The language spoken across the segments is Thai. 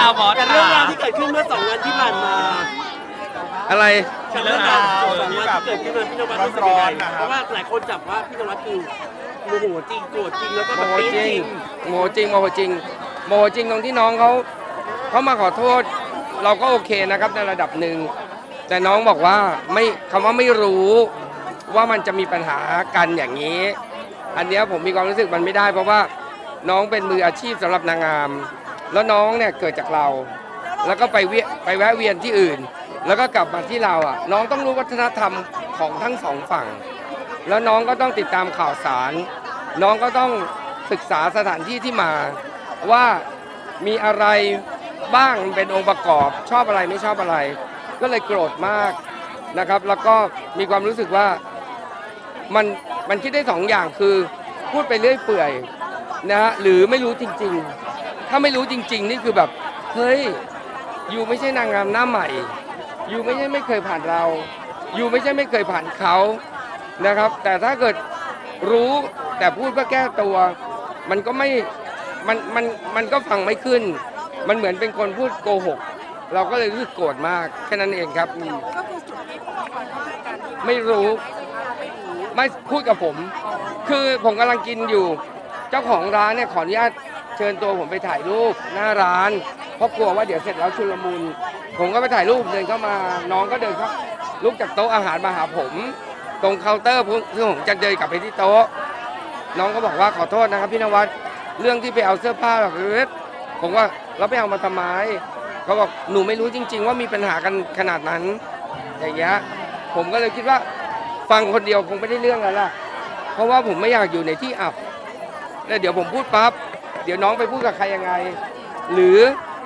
ค่ะบอสแต่เรื่องราวที่เกิดขึ้นเมื่อสองวันที่ผ่านมาอะไร กับเรื่องราวสองวันที่เกิดขึ้นมาพี่นวัดรู้สึกยังไงเพราะว่าหลายคนจับว่าพี่นวัดคือโมโหจริงโกรธจริงแล้วก็โมแบบโหปี๊ดจจริริงง โมโหจริงโมโหจริงโมโหจริงตรงที่น้องเขาเขามาขอโทษ เราก็โอเคนะครับในระดับหนึ่งแต่น้องบอกว่าไม่คำว่าไม่รู้ว่ามันจะมีปัญหากันอย่างนี้ อันเนี้ยผมมีความรู้สึกมันไม่ได้ เพราะว่าน้องเป็นมืออาชีพสำหรับนางงาม แล้วน้องเนี่ยเกิดจากเรา แล้วก็ไปเวไปแวะเวียนที่อื่น แล้วก็กลับมาที่เราอะ น้องต้องรู้วัฒนธรรมของทั้งสองฝั่ง แล้วน้องก็ต้องติดตามข่าวสาร น้องก็ต้องศึกษาสถานที่ที่มา ว่ามีอะไรบ้างเป็นองค์ประกอบชอบอะไรไม่ชอบอะไร ก็เลยโกรธมากนะครับ แล้วก็มีความรู้สึกว่ามันมันคิดได้สองอย่างคือพูดไปเรื่อยเปื่อยนะฮะหรือไม่รู้จริง ๆ ถ้าไม่รู้จริง ๆ นี่คือแบบ เฮ้ยยูไม่ใช่นางงามหน้าใหม่ยูไม่ใช่ไม่เคยผ่านเรายูไม่ใช่ไม่เคยผ่านเขานะครับ แต่ถ้าเกิดรู้แต่พูดเพื่อแก้ตัว มันก็ไม่มันมันมันก็ฟังไม่ขึ้น มันเหมือนเป็นคนพูดโกหก เราก็เลยรู้สึกโกรธมากแค่นั้นเองครับก็คือจุดที่เขาบอกก่อนว่าการที่ไม่รู้ไม่พูดกับผม คือผมกำลังกินอยู่ เจ้าของร้านเนี่ยขออนุญาต ชิญตัวผมไปถ่ายรูปหน้าร้านเพราะกลัวว่าเดี๋ยวเสร็จแล้วชุลมุน ผมก็ไปถ่ายรูปเดินเข้ามาน้องก็เดินเข้าลุกจากโต๊ะอาหารมาหาผม ตรงเคาน์เตอร์ผมคือผมจะเดินกลับไปที่โต๊ะ น้องก็บอกว่าขอโทษนะครับพี่นวัดเรื่องที่ไปเอาเสื้อผ้าแบบเล็ผมว่าเราไปเอามาทำไมเขาบอกหนูไม่รู้จริง ๆ ว่ามีปัญหากันขนาดนั้น อย่างเงี้ยผมก็เลยคิดว่าฟังคนเดียวคงไม่ได้เรื่องแล้วล่ะ เพราะว่าผมไม่อยากอยู่ในที่อับแล้วเดี๋ยวผมพูดปั๊บ เดี๋ยวน้องไปพูดกับใครยังไง หรือ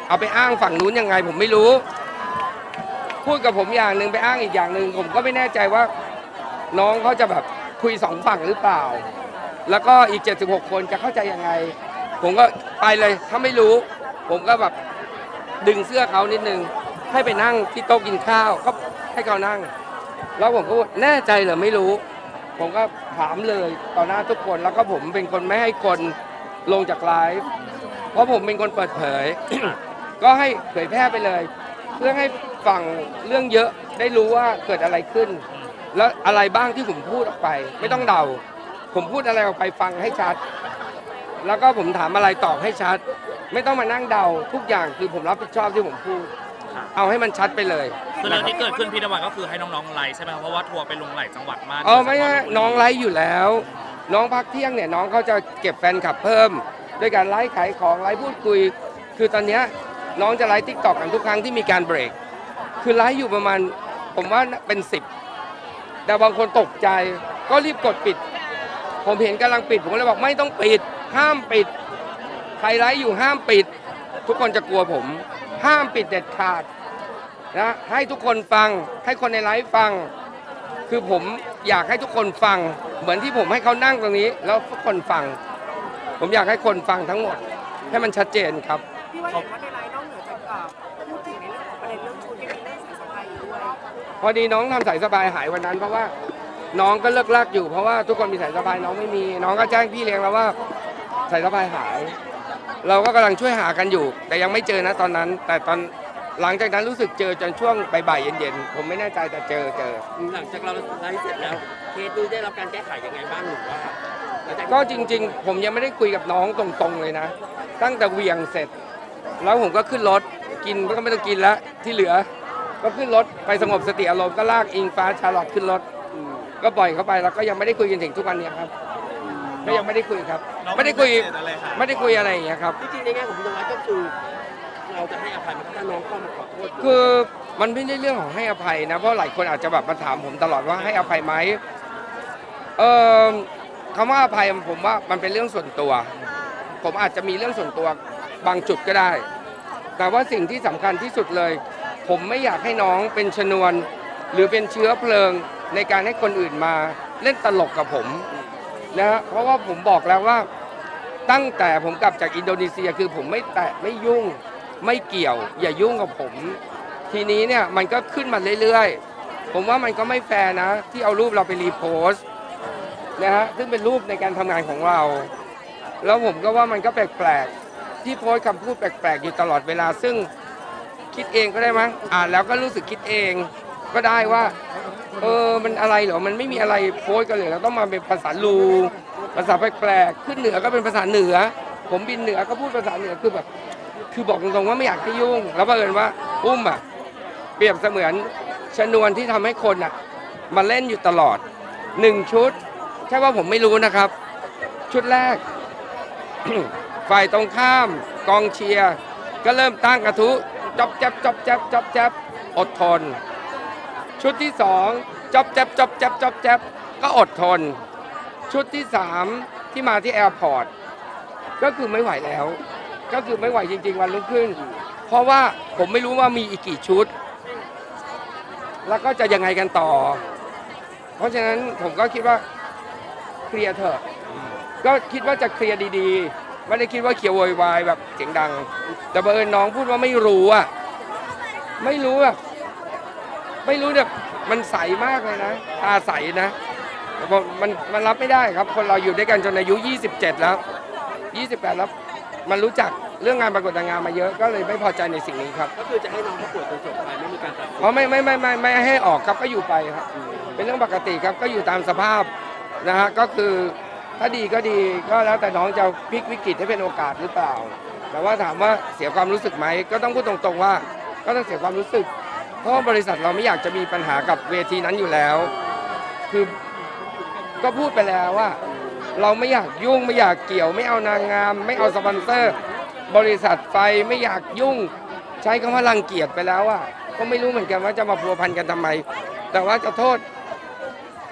เอาไปอ้างฝั่งนู้นยังไง ผมไม่รู้ พูดกับผมอย่างหนึ่งไปอ้างอีกอย่างหนึ่งผมก็ไม่แน่ใจว่า น้องเขาจะแบบคุยสองฝั่งหรือเปล่า แล้วก็อีก 76 คนจะเข้าใจยังไง ผมก็ไปเลยถ้าไม่รู้ ผมก็แบบดึงเสื้อเขานิดนึง ให้ไปนั่งที่โต๊ะกินข้าวก็ให้เขานั่ง แล้วผมก็แน่ใจเหรอไม่รู้ ผมก็ถามเลยต่อหน้าทุกคนแล้วก็ผมเป็นคนไม่ให้คน ลงจากไลฟ์เพราะผมเป็นคนเปิดเผย ก็ให้เผยแพร่ไปเลย เพื่อให้ฝั่งเรื่องเยอะได้รู้ว่าเกิดอะไรขึ้น แล้วอะไรบ้างที่ผมพูดออกไป ไม่ต้องเดา ผมพูดอะไรออกไปฟังให้ชัด แล้วก็ผมถามอะไรตอบให้ชัด ไม่ต้องมานั่งเดาทุกอย่างคือผมรับผิดชอบที่ผมพูด เอาให้มันชัดไปเลย คือเรื่องที่เกิดขึ้นพี่นวัดก็คือให้น้องๆไลฟ์ใช่ไหมครับเพราะว่าทัวร์ไปลงหลายจังหวัดมากเออไม่ใช่น้องไลฟ์อยู่แล้ว น้องพักเที่ยงเนี่ยน้องเขาจะเก็บแฟนคลับเพิ่ม ด้วยการไลฟ์ขายของไลฟ์พูดคุย คือตอนเนี้ยน้องจะไลฟ์ทิกตอกกันทุกครั้งที่มีการเบรก คือไลฟ์อยู่ประมาณผมว่าเป็นสิบแต่บางคนตกใจก็รีบกดปิด ผมเห็นกำลังปิด ผมก็เลยบอกไม่ต้องปิด ห้ามปิด ใครไลฟ์อยู่ห้ามปิด ทุกคนจะกลัวผม ห้ามปิดเด็ดขาดนะให้ทุกคนฟังให้คนในไลฟ์ฟัง คือผมอยากให้ทุกคนฟัง เหมือนที่ผมให้เขานั่งตรงนี้ แล้วทุกคนฟัง ผมอยากให้คนฟังทั้งหมด ให้มันชัดเจนครับ พี่ว่าเห็นว่าในไลน์นอกเหนือจากเอ่อพูดถึงในเรื่องของประเด็นเรื่องชุดยังมีเรื่องสายสะพายอยู่ด้วยพอดีน้องทำสายสบายหายวันนั้น เพราะว่าน้องก็เลิกลากอยู่เพราะว่าทุกคนมีสายสบายน้องไม่มี น้องก็แจ้งพี่เลี้ยงแล้วว่าสายสบายหาย เราก็กำลังช่วยหากันอยู่ แต่ยังไม่เจอนะตอนนั้น แต่ตอน หลังจากนั้นรู้สึกเจอจนช่วงบ่ายๆเย็นๆ ผมไม่แน่ใจแต่เจอเจอ หลังจากเราไลฟ์เสร็จแล้วเคสนี้ได้รับการแก้ไขยังไงบ้างหรือว่าหลังจากก็จริงๆ ผมยังไม่ได้คุยกับน้องตรงๆเลยนะ ตั้งแต่เหวียงเสร็จ แล้วผมก็ขึ้นรถกินก็ไม่ต้องกินแล้วที่เหลือ ก็ขึ้นรถไปสงบสติอารมณ์ก็ลากอิงฟ้าชาลอตขึ้นรถอืมก็ปล่อยเขาไปแล้วก็ยังไม่ได้คุยกันถึงทุกวันเนี้ครับก็ยังไม่ได้คุยครับ น้องไม่ได้คุยอะไรค่ะ ไม่ได้คุยอะไรอย่างเงี้ยครับ จริงๆในแง่ของพี่นวัดก็คือ เราจะให้อภัยมันถ้าน้องเข้ามาขอโทษคือมันไม่ได้เรื่องของให้อภัยนะเพราะหลายคนอาจจะแบบมาถามผมตลอดว่าให้อภัยไหมเออคำว่าอภัยผมว่ามันเป็นเรื่องส่วนตัว ผมอาจจะมีเรื่องส่วนตัวบางจุดก็ได้ แต่ว่าสิ่งที่สำคัญที่สุดเลย ผมไม่อยากให้น้องเป็นชนวน หรือเป็นเชื้อเพลิงในการให้คนอื่นมาเล่นตลกกับผมนะฮะเพราะว่าผมบอกแล้วว่าตั้งแต่ผมกลับจากอินโดนีเซียคือผมไม่แตะไม่ยุ่ง ไม่เกี่ยว อย่ายุ่งกับผม ทีนี้เนี่ยมันก็ขึ้นมาเรื่อยๆ ผมว่ามันก็ไม่แฟร์นะ ที่เอารูปเราไปรีโพสต์นะฮะซึ่งเป็นรูปในการทำงานของเรา แล้วผมก็ว่ามันก็แปลกๆ ที่โพสต์คำพูดแปลกๆ อยู่ตลอดเวลา ซึ่งคิดเองก็ได้มั้งอ่านแล้วก็รู้สึกคิดเองก็ได้ว่า เออมันอะไรเหรอมันไม่มีอะไรโพสต์กันเลยเราต้องมาเป็นภาษาลูภาษาแปลกๆขึ้นเหนือก็เป็นภาษาเหนือ ผมบินเหนือก็พูดภาษาเหนือคือแบบ คือบอกตรงๆว่าไม่อยากให้ยุ่ง แล้วบังเอิญว่าอุ้มอะเปรียบเสมือนชนวนที่ทำให้คนอะมาเล่นอยู่ตลอดหนึ่งชุดแค่ว่าผมไม่รู้นะครับ ชุดแรก ฝ่ายตรงข้ามกองเชียร์ก็เริ่มตั้งกระทุจอบแจ๊บจอบแจ๊บจอบแจ๊บอดทน ชุดที่สองจอบแจ๊บจอบแจ๊บจอบแจ๊บก็อดทน ชุดที่สามที่มาที่แอร์พอร์ตก็คือไม่ไหวแล้ว ก็คือไม่ไหวจริง ๆ วันรุ่งขึ้น เพราะว่าผมไม่รู้ว่ามีอีกกี่ชุด แล้วก็จะยังไงกันต่อ เพราะฉะนั้นผมก็คิดว่าเคลียร์เถอะ ก็คิดว่าจะเคลียร์ดีๆ ไม่ได้คิดว่าเคลียร์โวยวายแบบเสียงดัง แต่บังเอิญน้องพูดว่าไม่รู้อะไม่รู้อะไม่รู้แบบมันใสมากเลยนะตาใสนะมันมันรับไม่ได้ครับ คนเราอยู่ด้วยกันจนอายุ 27 แล้ว 28 แล้ว มันรู้จักเรื่องงานประกวดนางงามมาเยอะก็เลยไม่พอใจในสิ่งนี้ครับก็คือจะให้น้องประกวดจนจบไปไม่มีการตัดสินอ๋อไม่ไม่ไม่ไม่ไม่ให้ออกครับก็อยู่ไปครับ เป็นเรื่องปกติครับก็อยู่ตามสภาพนะฮะก็คือถ้าดีก็ดีก็แล้วแต่น้องจะพลิกวิกฤตให้เป็นโอกาสหรือเปล่า แต่ว่าถามว่าเสียความรู้สึกไหมก็ต้องพูดตรงๆว่า ก็ต้องเสียความรู้สึก เพราะว่าบริษัทเราไม่อยากจะมีปัญหากับเวทีนั้นอยู่แล้ว คือก็พูดไปแล้วว่า เราไม่อยากยุ่งไม่อยากเกี่ยว ไม่เอานางงาม ไม่เอาสปอนเซอร์ บริษัทไฟไม่อยากยุ่ง ใช้คำว่ารังเกียจไปแล้วอะก็ไม่รู้เหมือนกันว่าจะมาพัวพันกันทำไม แต่ว่าจะโทษ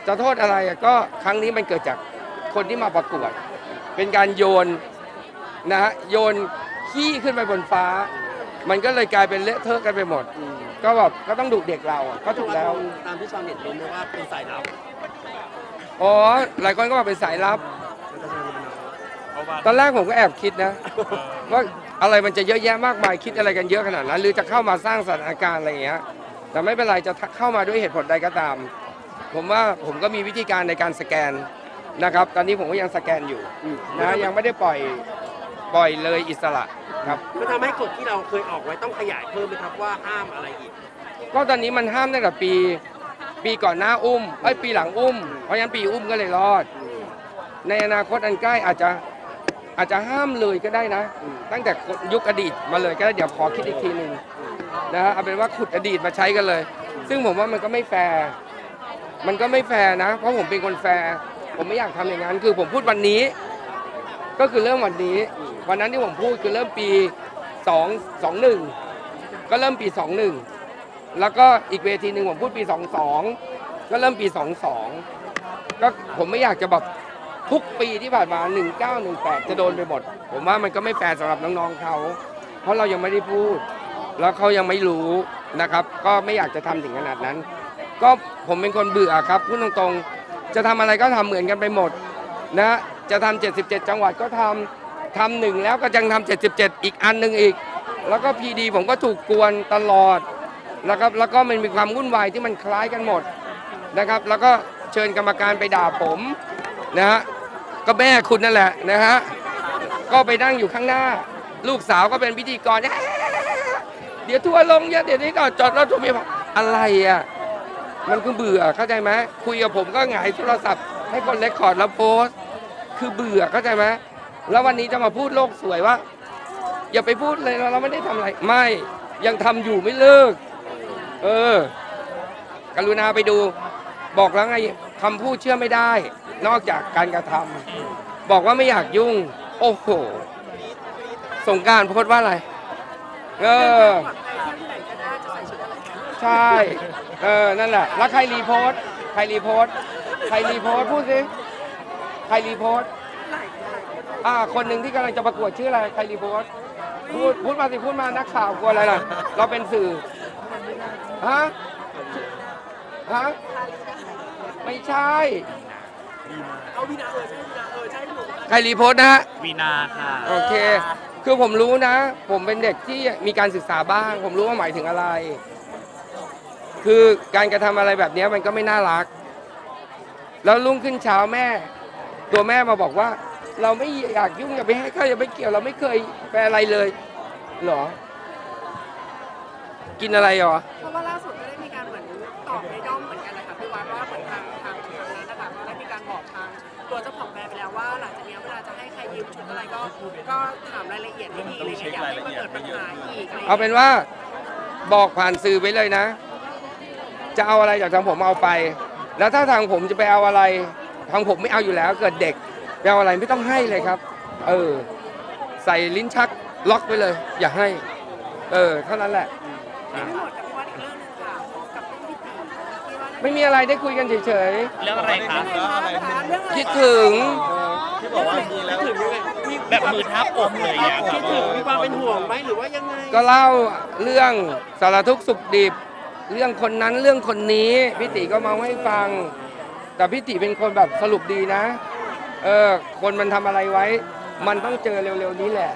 จะโทษอะไรก็ครั้งนี้มันเกิดจากคนที่มาประกวด เป็นการโยนนะฮะโยนขี้ขึ้นไปบนฟ้า มันก็เลยกลายเป็นเละเทอะกันไปหมด ก็แบบก็ต้องดุเด็กเราก็ถูกแล้วตามที่ชาวเน็ตเม้นต์ว่าเป็นสายลับ อ๋อ หลายคนก็บอกเป็นสายลับตอนแรกผมก็แอบคิดนะ ว่าอะไรมันจะเยอะแยะมากมายคิดอะไรกันเยอะขนาดนั้น หรือจะเข้ามาสร้างสถานการณ์อะไรอย่างเงี้ย แต่ไม่เป็นไรจะเข้ามาด้วยเหตุผลใดก็ตาม ผมว่าผมก็มีวิธีการในการสแกนนะครับ ตอนนี้ผมก็ยังสแกนอยู่นะยังไม่ได้ปล่อยปล่อยเลยอิสระครับ มันทำให้กฎที่เราเคยออกไว้ต้องขยายเพิ่มไหมครับว่าห้ามอะไรอีก ก็ตอนนี้มันห้ามตั้งแต่ปี ปีก่อนหน้าอุ้มเอ้ยปีหลังอุ้ม เพราะฉะนั้นปีอุ้มก็เลยรอด ในอนาคตอันใกล้อาจจะอาจจะห้ามเลยก็ได้นะ ตั้งแต่ยุคอดีตมาเลยก็ได้เดี๋ยวขอคิดอีกทีหนึ่งนะฮะเอาเป็นว่าขุดอดีตมาใช้กันเลย ซึ่งผมว่ามันก็ไม่แฟร์มันก็ไม่แฟร์นะ เพราะผมเป็นคนแฟร์ผมไม่อยากทำอย่างนั้นคือผมพูดวันนี้ ก็คือเริ่มวันนี้ วันนั้นที่ผมพูดคือเริ่มปี 2 21 ก็เริ่มปี 21 แล้วก็อีกเวทีหนึ่งผมพูดปี 22 ก็เริ่มปี 22 ก็ผมไม่อยากจะแบบทุกปีที่ผ่านมา 1918 จะโดนไปหมด ผมว่ามันก็ไม่แฟร์สำหรับน้องๆเขา เพราะเรายังไม่ได้พูด แล้วเขายังไม่รู้นะครับ ก็ไม่อยากจะทำถึงขนาดนั้น ก็ผมเป็นคนเบื่อครับพูดตรงๆ จะทำอะไรก็ทำเหมือนกันไปหมดนะจะทำ77 จังหวัดก็ทำทำหนึ่งแล้วก็ยังทำ77 อีกอันหนึ่งอีก แล้วก็พีดีผมก็ถูกกวนตลอด นะครับแล้วก็มันมีความวุ่นวายที่มันคล้ายกันหมดนะครับ แล้วก็เชิญกรรมการไปด่าผมนะฮะก็แม่คุณนั่นแหละนะฮะก็ไปนั่งอยู่ข้างหน้า ลูกสาวก็เป็นพิธีกรเดี๋ยวทัวร์ลงเดี๋ยวนี้ก่อนจอดรถทัวร์ไม่พอะไรอะมันคือเบื่อเข้าใจไหมคุยกับผมก็หงายโทรศัพท์ ให้คนเลคคอร์ดแล้วโพสคือเบื่อเข้าใจไหมแล้ววันนี้จะมาพูดโลกสวยว่า อย่าไปพูดเลยเราไม่ได้ทำอะไร ไม่ยังทำอยู่ไม่เลิก เออ กรุณาไปดู บอกแล้วไงคำพูดเชื่อไม่ได้ นอกจากการกระทำบอกว่าไม่อยากยุ่ง โอ้โห สงการโพสต์ว่าอะไร เออ ใช่ เออ นั่นแหละ แล้วใครรีโพสต์ใครรีโพสต์ใครรีโพสต์พูดสิ ใครรีโพสต์อ่า คนหนึ่งที่กำลังจะประกวดชื่ออะไร ใครรีโพสต์พูดพูดมาสิพูดมานักข่าวกลัวอะไรล่ะ เราเป็นสื่อ ฮะฮะไม่ใช่ เอาวีนาเออใช่วีนาเออใช่หนูใครรีโพสต์นะฮะ วีนาค่ะ โอเค คือผมรู้นะ ผมเป็นเด็กที่มีการศึกษาบ้าง ผมรู้ว่าหมายถึงอะไร คือการกระทำอะไรแบบนี้มันก็ไม่น่ารัก แล้วรุ่งขึ้นเช้าแม่ ตัวแม่มาบอกว่า เราไม่อยากยุ่งอย่าไปให้เขาอย่าไปเกี่ยวเราไม่เคยไปอะไรเลยเหรอ กินอะไรเหรอ ก็ก็ถามรายละเอียดให้ดีเลยอย่าให้มันเกิดปัญหาอีกอะไรอย่างเอาเงี้ยเป็นว่าบอกผ่านสื่อไปเลยนะ จะเอาอะไรจากทางผมเอาไป แล้วถ้าทางผมจะไปเอาอะไร ทางผมไม่เอาอยู่แล้ว เกิดเด็กไปเอาอะไรไม่ต้องให้เลยครับ เออ ใส่ลิ้นชักล็อกไปเลย อย่าให้ เออเท่านั้นแหละ ยังไม่หมดกับพี่วัดอีกเรื่องหนึงค่ะกับเรื่องพี่ตีที่ว่าไม่มีอะไรได้คุยกันเฉยเรื่องอะไรคะ เรื่องอะไรคะเรื่องอะไรๆคิดถึง ที่บอกว่ามีแล้ว ถึงยังไงมี แบบมือทับอกเลยอย่างเงี้ยคคิรัดบถึงมีความเป็นห่วงไหมหรือว่ายังไงก็เล่าเรื่องสารทุกข์สุขดิบ เรื่องคนนั้นเรื่องคนนี้พี่ติก็มาให้ฟัง แต่พี่ติเป็นคนแบบสรุปดีนะ เออคนมันทำอะไรไว้ มันต้องเจอเร็วๆนี้แหละ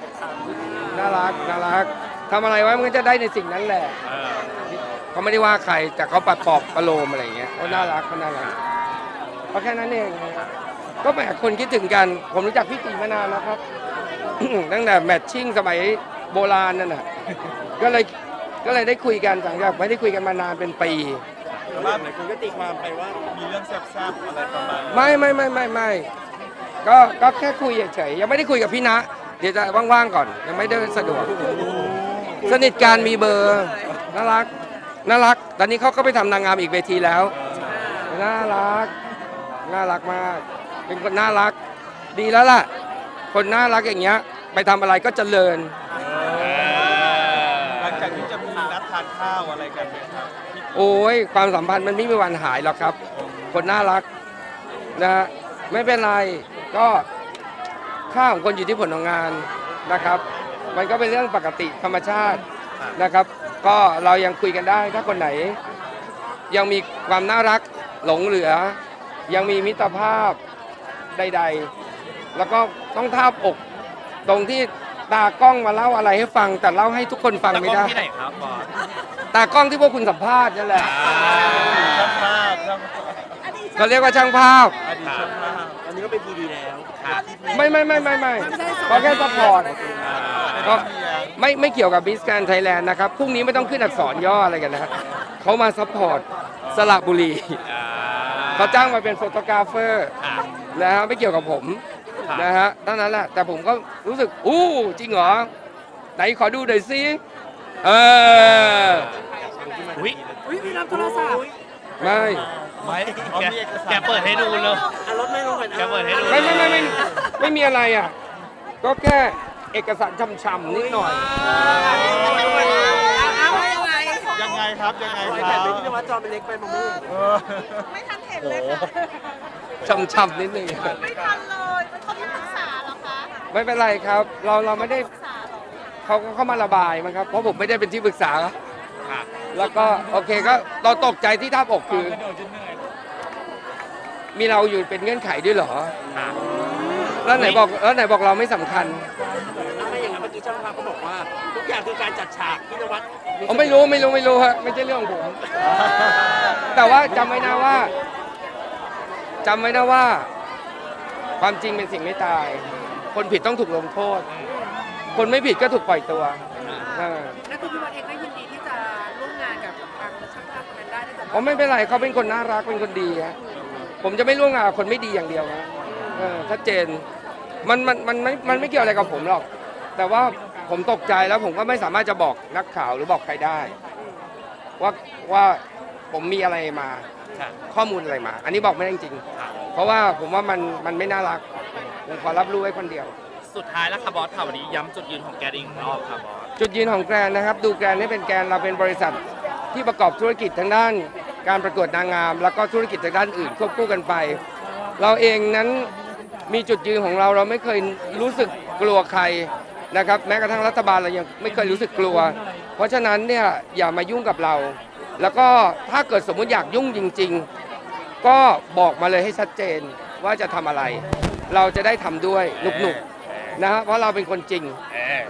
น่ารักน่ารักทำอะไรไว้มันก็จะได้ในสิ่งนั้นแหละเออเขาไม่ได้ว่าใครแต่เขาปัดปอบประโลมอะไรอย่างเงี้ยเขาน่ารักเขาน่ารักเพราะแค่นั้นเอง ก็แหมคนคิดถึงกัน ผมรู้จักพี่ติมานานแล้วครับ ตั้งแต่แมทชิ่งสมัยโบราณนั่นน่ะก็เลยก็เลยได้คุยกันหลังจากไม่ได้คุยกันมานานเป็นปี แต่ว่าหลายคนก็ตีความไปว่ามีเรื่องแซ่บๆอะไรประมาณไม่ไม่ไม่ไม่ไม่ก็ก็แค่คุยเฉยๆยังไม่ได้คุยกับพี่ณะเดี๋ยวจะว่างๆก่อน ยังไม่ได้สะดวก สนิทการมีเบอร์น่ารักน่ารัก ตอนนี้เขาก็ไปทำนางงามอีกเวทีแล้ว น่ารัก น่ารักมาก เป็นคนน่ารัก ดีแล้วล่ะ คนน่ารักอย่างเงี้ย ไปทำอะไรก็เจริญ หลังจากที่จะมีนัดทานข้าวอะไรกันไหมครับโอ้ยความสัมพันธ์มันไม่มีวันหายหรอกครับ คนน่ารักนะฮะไม่เป็นไรก็ค่าของคนอยู่ที่ผลของงานนะครับ มันก็เป็นเรื่องปกติธรรมชาตินะครับ ก็เรายังคุยกันได้ถ้าคนไหน ยังมีความน่ารักหลงเหลือ ยังมีมิตรภาพใด ๆ แล้วก็ต้องทาบอก ตรงที่ตากล้องมาเล่าอะไรให้ฟัง แต่เล่าให้ทุกคนฟังตะไม่กล้อได้งที่ไหนครับบอสตากล้องที่พวกคุณสัมภาษณ์นั่นแหละช่างภาพช่างเขาเรียกว่าช่างภาพ อดีตช่างภาพอันนี้ก็เป็นทีดีแล้วไม่ไม่ไม่ไม่ไม่เขาแค่ซัพพอร์ตก็ไม่ไม่เกี่ยวกับมิสแกนไทยแลนด์นะครับพรุ่งนี้ไม่ต้องขึ้นอักษรย่ออะไรกันนะครับเขามาซัพพอร์ตสระบุรีอ่าเขาจ้างมาเป็นโฟโตกราฟเฟอร์ค่ะนะฮะไม่เกี่ยวกับผม ครับ นะฮะเท่านั้นแหละแต่ผมก็รู้สึก อู้ จริงเหรอ ไหนขอดูหน่อยสิเออ อุ้ยอุ้ยมีรับโทรศัพท์ไม่ ไม่แกแกเปิดให้ดูเลย อะรถไม่ลงก่อนแกเปิดให้ดู ไม่ไม่ไม่ไม่ไม่มีอะไรอะ ก็แค่เอกสารช่ำๆนิดหน่อย เอาไว้ยังไงยังไงครับ ยังไงคแต่รับเป็นที่ว่าจอเป็นเล็กไปมะม่วงเออ ไม่ทันเห็นโอ้เลยโหค่ะช่ำๆนิดนึง ไม่ทันเลยมัน เขาไม่ปรึกษาหรอคะไม่เป็นไรครับ เราเราไม่ได้ปรึกษาหรอเขาก็เข้ามาระบายมั้งครับเพราะผมไม่ได้เป็นที่ปรึกษา ค่ะแล้วก็โอเคก็เราตกใจที่ท่าบอกคือมีเราอยู่เป็นเงื่อนไขด้วยเหรอ ค่ะแล้วไหนบอกแล้วไหนบอกเราไม่สำคัญถ้าไม่อย่างนั้นเมื่อกี้ช่างภาพเขาบอกว่า ทุกอย่างคือการจัดฉากพี่นวัดผมไม่รู้ไม่รู้ไม่รู้ฮะไม่ใช่เรื่องของผม แต่ว่าจำไว้นะว่าจำไว้นะว่า ความจริงเป็นสิ่งไม่ตาย คนผิดต้องถูกลงโทษ คนไม่ผิดก็ถูกปล่อยตัวเออนั่นคือพี่วัดเองก็ยินดีที่จะร่วมงานกับทางช่างภาพคนนั้นได้ถ้าเกิดผมไม่เป็นไรเขาเป็นคนน่ารักเป็นคนดีฮะผมจะไม่ร่วมงานกับคนไม่ดีอย่างเดียวนะเออชัดเจนมันมันมันไม่มันไม่เกี่ยวอะไรกับผมหรอก แต่ว่าผมตกใจแล้วผมก็ไม่สามารถจะบอกนักข่าวหรือบอกใครได้ ว่าว่าผมมีอะไรมา ค่ะ ข้อมูลอะไรมา อันนี้บอกไม่ได้จริงค่ะๆ เพราะว่าผมว่ามันมันไม่น่ารักผมขอรับรู้ไว้คนเดียว สุดท้ายแล้วค่ะบอสค่ะวันนี้ย้ำจุดยืนของแกอีกรอบค่ะบอส จุดยืนของแกรนนะครับ ดูแกรนให้เป็นแกรนเราเป็นบริษัทที่ประกอบธุรกิจทางด้าน การประกวดนางงาม แล้วก็ธุรกิจทางด้านอื่นควบคู่กันไป เราเองนั้นมีจุดยืนของเราเราไม่เคยรู้สึกกลัวใครนะครับ แม้กระทั่งรัฐบาลเรายังไม่เคยรู้สึกกลัว เพราะฉะนั้นเนี่ยอย่ามายุ่งกับเรา แล้วก็ถ้าเกิดสมมุติอยากยุ่งจริง ๆ ก็บอกมาเลยให้ชัดเจนว่าจะทำอะไร เราจะได้ทำด้วยหนุกๆนะฮะเพราะเราเป็นคนจริง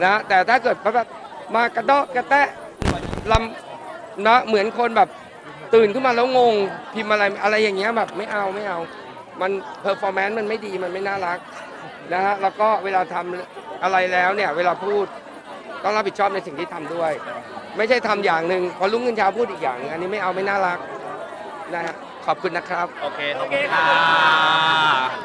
นะแต่ถ้าเกิดแบบมากระดาะกระแตะลำนะเหมือนคนแบบตื่นขึ้นมาแล้วงงพิมพ์อะไรอะไรอย่างเงี้ยแบบไม่เอาไม่เอา มันเพอร์ฟอร์แมนซ์มันไม่ดีมันไม่น่ารักนะฮะแล้วก็เวลาทำอะไรแล้วเนี่ยเวลาพูดต้องรับผิดชอบในสิ่งที่ทำด้วย ไม่ใช่ทำอย่างหนึ่งพอลุกขึ้นเช้าพูดอีกอย่างอันนี้ไม่เอาไม่น่ารักนะฮะ ขอบคุณนะครับ โอเคขอบคุณค่ะ